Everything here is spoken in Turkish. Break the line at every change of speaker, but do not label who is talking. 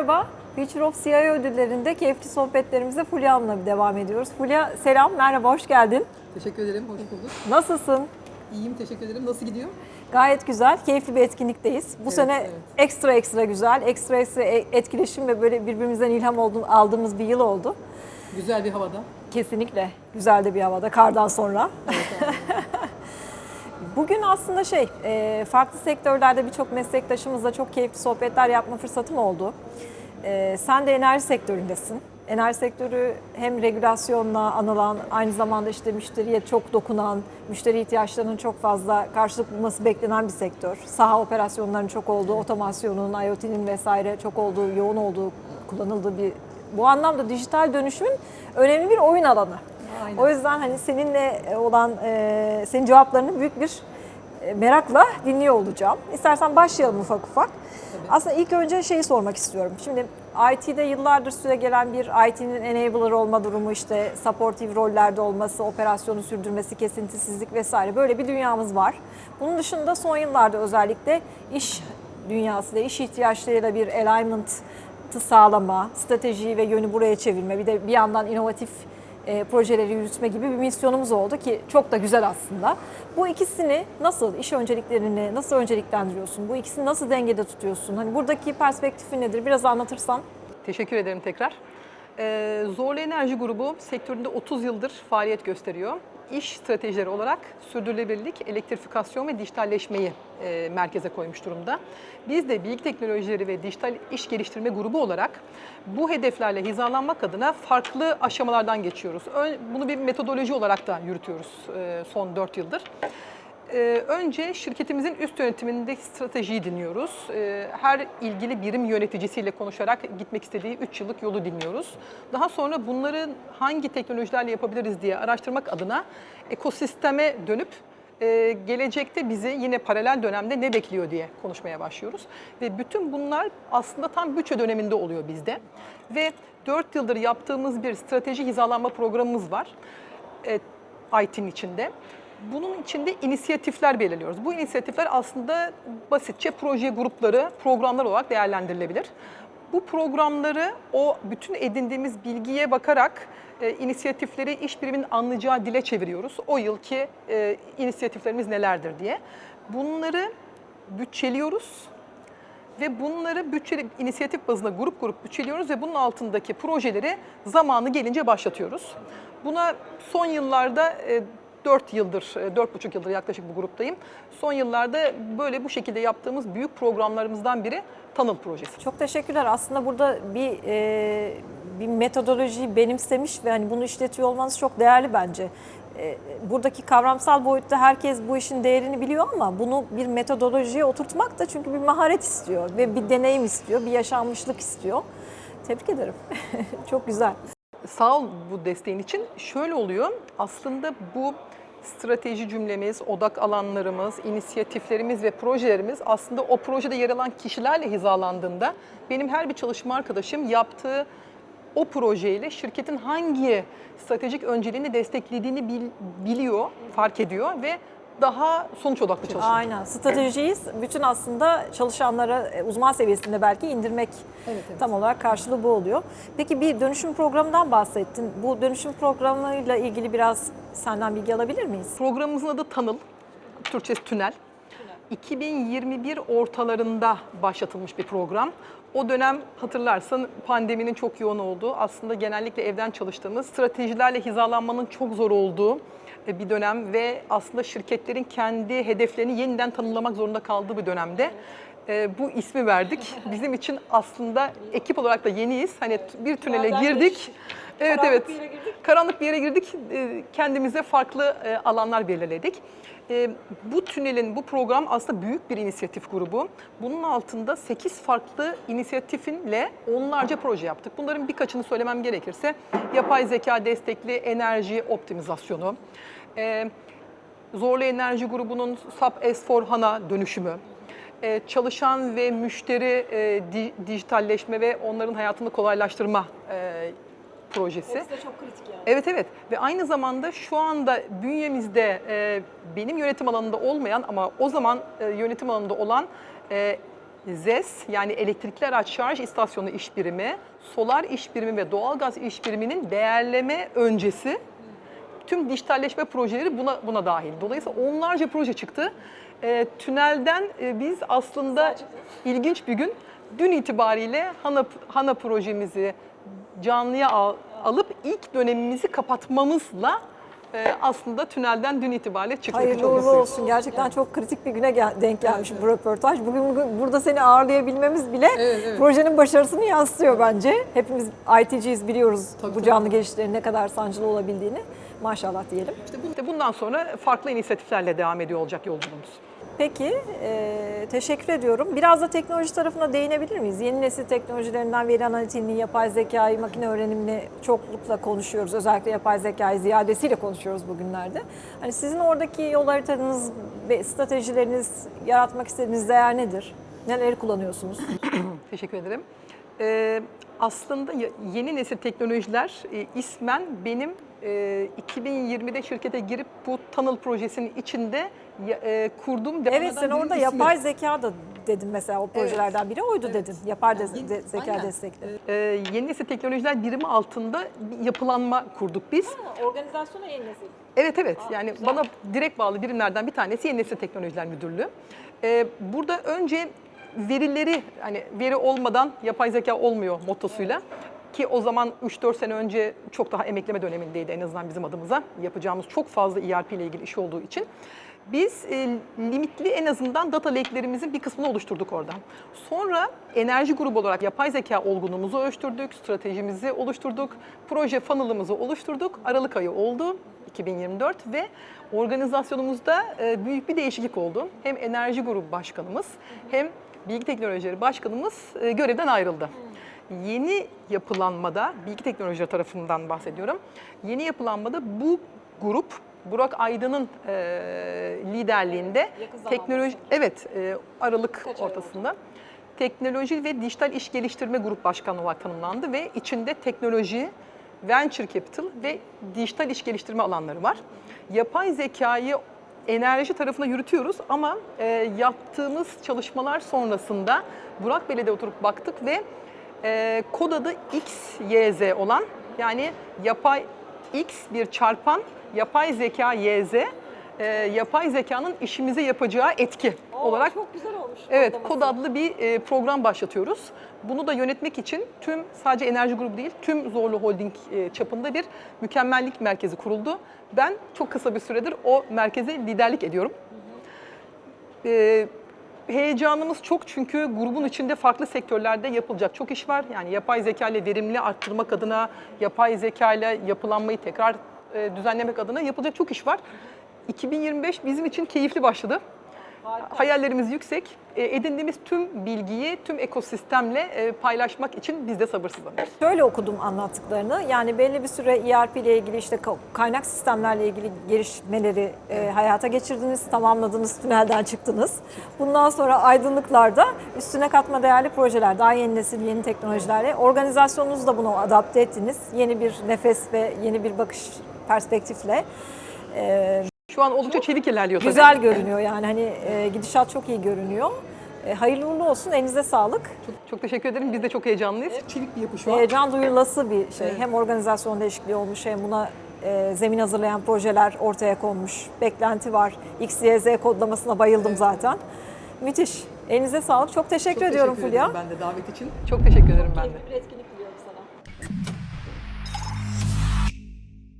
Merhaba. Future of CIO ödüllerinde keyifli sohbetlerimize Fulya Hanım'la devam ediyoruz. Fulya selam, merhaba, hoş geldin.
Teşekkür ederim, hoş bulduk.
Nasılsın?
İyiyim, teşekkür ederim. Nasıl gidiyor?
Gayet güzel, keyifli bir etkinlikteyiz. Bu
Evet,
sene
evet.
ekstra ekstra güzel, ekstra ekstra e- etkileşim ve böyle birbirimizden ilham aldığımız bir yıl oldu.
Güzel bir havada.
Kesinlikle güzel de bir havada, kardan sonra. Bugün aslında şey, e, farklı sektörlerde birçok meslektaşımızla çok keyifli sohbetler yapma fırsatım oldu. E, Sen de enerji sektöründesin. Enerji sektörü hem regülasyonla anılan, aynı zamanda işte müşteriye çok dokunan, müşteri ihtiyaçlarının çok fazla karşılık bulması beklenen bir sektör. Saha operasyonlarının çok olduğu, otomasyonun, IoT'nin vesaire çok olduğu, yoğun olduğu, kullanıldığı bir bu anlamda dijital dönüşümün önemli bir oyun alanı.
Aynen.
O yüzden hani seninle olan e, senin cevaplarını büyük bir merakla dinliyor olacağım. İstersen başlayalım ufak ufak. Aslında ilk önce şeyi sormak istiyorum. Şimdi IT'de yıllardır süre gelen bir IT'nin enabler olma durumu işte supportive rollerde olması, operasyonu sürdürmesi, kesintisizlik vesaire böyle bir dünyamız var. Bunun dışında son yıllarda özellikle iş dünyasıyla, iş ihtiyaçlarıyla bir alignment sağlama, stratejiyi ve yönü buraya çevirme, bir de bir yandan inovatif e, projeleri yürütme gibi bir misyonumuz oldu ki çok da güzel aslında. Bu ikisini nasıl, iş önceliklerini nasıl önceliklendiriyorsun? Bu ikisini nasıl dengede tutuyorsun? Hani buradaki perspektifin nedir? Biraz anlatırsan.
Teşekkür ederim tekrar. Ee, Zorlu Enerji Grubu sektöründe 30 yıldır faaliyet gösteriyor. İş stratejileri olarak sürdürülebilirlik, elektrifikasyon ve dijitalleşmeyi e, merkeze koymuş durumda. Biz de bilgi teknolojileri ve dijital iş geliştirme grubu olarak bu hedeflerle hizalanmak adına farklı aşamalardan geçiyoruz. Ön- Bunu bir metodoloji olarak da yürütüyoruz e, son 4 yıldır. Ee, önce şirketimizin üst yönetimindeki stratejiyi dinliyoruz. Ee, her ilgili birim yöneticisiyle konuşarak gitmek istediği 3 yıllık yolu dinliyoruz. Daha sonra bunları hangi teknolojilerle yapabiliriz diye araştırmak adına ekosisteme dönüp e, gelecekte bizi yine paralel dönemde ne bekliyor diye konuşmaya başlıyoruz. Ve bütün bunlar aslında tam bütçe döneminde oluyor bizde. Ve 4 yıldır yaptığımız bir strateji hizalanma programımız var. E, IT'nin içinde. Bunun içinde inisiyatifler belirliyoruz. Bu inisiyatifler aslında basitçe proje grupları, programlar olarak değerlendirilebilir. Bu programları o bütün edindiğimiz bilgiye bakarak e, inisiyatifleri iş biriminin anlayacağı dile çeviriyoruz. O yılki e, inisiyatiflerimiz nelerdir diye. Bunları bütçeliyoruz ve bunları bütçeli inisiyatif bazında grup grup bütçeliyoruz ve bunun altındaki projeleri zamanı gelince başlatıyoruz. Buna son yıllarda 4 yıldır, 4,5 yıldır yaklaşık bu gruptayım. Son yıllarda böyle bu şekilde yaptığımız büyük programlarımızdan biri Tanıl projesi.
Çok teşekkürler. Aslında burada bir e, bir metodolojiyi benimsemiş ve hani bunu işletiyor olmanız çok değerli bence. E, buradaki kavramsal boyutta herkes bu işin değerini biliyor ama bunu bir metodolojiye oturtmak da çünkü bir maharet istiyor ve bir deneyim istiyor, bir yaşanmışlık istiyor. Tebrik ederim. çok güzel.
Sağ ol bu desteğin için. Şöyle oluyor, aslında bu strateji cümlemiz, odak alanlarımız, inisiyatiflerimiz ve projelerimiz aslında o projede yer alan kişilerle hizalandığında benim her bir çalışma arkadaşım yaptığı o projeyle şirketin hangi stratejik önceliğini desteklediğini bil- biliyor, fark ediyor ve daha sonuç odaklı çalışıyor.
Aynen. Stratejiyi bütün aslında çalışanlara e, uzman seviyesinde belki indirmek
Evet, evet.
tam olarak karşılığı bu oluyor. Peki bir dönüşüm programından bahsettin. Bu dönüşüm programıyla ilgili biraz senden bilgi alabilir miyiz?
Programımızın adı Tanıl, Türkçesi Tünel. 2021 ortalarında başlatılmış bir program. O dönem hatırlarsın pandeminin çok yoğun olduğu, aslında genellikle evden çalıştığımız, stratejilerle hizalanmanın çok zor olduğu e, bir dönem ve aslında şirketlerin kendi hedeflerini yeniden tanımlamak zorunda kaldığı bir dönemde e, bu ismi verdik. Bizim için aslında ekip olarak da yeniyiz. Hani bir tünele girdik. Evet
Karanlık
evet.
bir yere girdik.
Karanlık bir yere girdik. E, Kendimize farklı e, alanlar belirledik. E, Bu tünelin, bu program aslında büyük bir inisiyatif grubu. Bunun altında 8 farklı inisiyatifle onlarca proje yaptık. Bunların birkaçını söylemem gerekirse yapay zeka destekli enerji optimizasyonu, e, Zorlu Enerji Grubu'nun SAP S4 HANA dönüşümü, e, çalışan ve müşteri e, di- dijitalleşme ve onların hayatını kolaylaştırma e, projesi.
de çok kritik yani.
Evet evet ve aynı zamanda şu anda bünyemizde e, benim yönetim alanında olmayan ama o zaman e, yönetim alanında olan e, ZES yani elektrikli araç şarj istasyonu iş birimi, solar iş birimi ve doğalgaz iş biriminin değerleme öncesi tüm dijitalleşme projeleri buna buna dahil. Dolayısıyla onlarca proje çıktı. E, tünelden e, biz aslında ilginç bir gün dün itibariyle HANA, HANA projemizi canlıya al- alıp ilk dönemimizi kapatmamızla e, aslında tünelden dün itibariyle çıktık.
Hayırlı uğurlu olsun. Gerçekten çok kritik bir güne gel- denk gelmiş bu röportaj. Bugün, bugün burada seni ağırlayabilmemiz bile
Evet, evet.
projenin başarısını yansıtıyor bence. Hepimiz IT'ciyiz biliyoruz
Tabii,
bu
tabii.
canlı geçişlerin ne kadar sancılı olabildiğini. Maşallah diyelim.
İşte bu- işte bundan sonra farklı inisiyatiflerle devam ediyor olacak yolculuğumuz.
Peki, e, teşekkür ediyorum. Biraz da teknoloji tarafına değinebilir miyiz? Yeni nesil teknolojilerinden veri analitiğini, yapay zekayı, makine öğrenimini çoklukla konuşuyoruz. Özellikle yapay zekayı ziyadesiyle konuşuyoruz bugünlerde. Hani sizin oradaki yol haritanız ve stratejileriniz, yaratmak istediğiniz değer nedir? Neleri kullanıyorsunuz?
Teşekkür ederim. Ee, aslında yeni nesil teknolojiler e, ismen benim e, 2020'de şirkete girip bu Tunnel projesinin içinde e, kurduğum
Evet sen orada
ismi.
yapay zeka da dedin mesela o projelerden biri oydu
Evet.
dedin. Yapay de-
Yani
de- zeka
aynen.
destekli.
Ee, yeni nesil teknolojiler birimi altında bir yapılanma kurduk biz.
Organizasyona yeni nesil.
Evet evet yani bana direkt bağlı birimlerden bir tanesi Yeni Nesil Teknolojiler Müdürlüğü. Ee, burada önce verileri hani veri olmadan yapay zeka olmuyor mottosuyla ki o zaman 3-4 sene önce çok daha emekleme dönemindeydi en azından bizim adımıza. Yapacağımız çok fazla ERP ile ilgili iş olduğu için. Biz e, limitli en azından data lake'lerimizin bir kısmını oluşturduk orada. Sonra enerji grubu olarak yapay zeka olgunluğumuzu ölçtürdük, stratejimizi oluşturduk, proje funnel'ımızı oluşturduk. Aralık ayı oldu 2024 ve organizasyonumuzda e, büyük bir değişiklik oldu. Hem enerji grubu başkanımız hem bilgi teknolojileri başkanımız e, görevden ayrıldı. Yeni yapılanmada, bilgi teknolojileri tarafından bahsediyorum. Yeni yapılanmada bu grup Burak Aydın'ın e, liderliğinde teknoloji evet e, Aralık ortasında teknoloji ve dijital iş geliştirme grup başkanı olarak tanımlandı ve içinde teknoloji, venture capital ve dijital iş geliştirme alanları var. Yapay zekayı enerji tarafına yürütüyoruz ama e, yaptığımız çalışmalar sonrasında Burak Bey'le oturup baktık ve e, kod adı XYZ olan yani yapay X bir çarpan yapay zeka YZ e, yapay zekanın işimize yapacağı etki olarak
çok güzel olmuş.
Evet, kod adlı bir e, program başlatıyoruz. Bunu da yönetmek için tüm sadece enerji grubu değil, tüm Zorlu Holding e, çapında bir mükemmellik merkezi kuruldu. Ben çok kısa bir süredir o merkeze liderlik ediyorum. E, heyecanımız çok çünkü grubun içinde farklı sektörlerde yapılacak çok iş var. Yani yapay zeka ile verimli arttırmak adına, yapay zeka ile yapılanmayı tekrar e, düzenlemek adına yapılacak çok iş var. 2025 bizim için keyifli başladı. Hayallerimiz yüksek. E, edindiğimiz tüm bilgiyi tüm ekosistemle e, paylaşmak için biz de sabırsızlanıyoruz.
Şöyle okudum anlattıklarını. Yani belli bir süre ERP ile ilgili işte ka- kaynak sistemlerle ilgili gelişmeleri e, hayata geçirdiniz, tamamladınız, tünelden çıktınız. Bundan sonra aydınlıklarda üstüne katma değerli projeler, daha yeni nesil, yeni teknolojilerle organizasyonunuzu da buna adapte ettiniz. Yeni bir nefes ve yeni bir bakış perspektifle.
Şu an oldukça çevik ilerliyor tabii.
güzel görünüyor yani hani e, gidişat çok iyi görünüyor. E, hayırlı uğurlu olsun, elinize sağlık.
Çok, çok teşekkür ederim. Biz de çok heyecanlıyız. Çevik bir yapı şu an.
Heyecan duyulası bir şey.
Evet.
Hem organizasyon değişikliği olmuş hem buna e, zemin hazırlayan projeler ortaya konmuş. Beklenti var. X, Y, Z kodlamasına bayıldım zaten. Müthiş. Elinize sağlık. Çok teşekkür
Çok
ediyorum
teşekkür
Fulya.
ederim ben de davet için. Çok teşekkür ederim ben de.
bir etkinlik.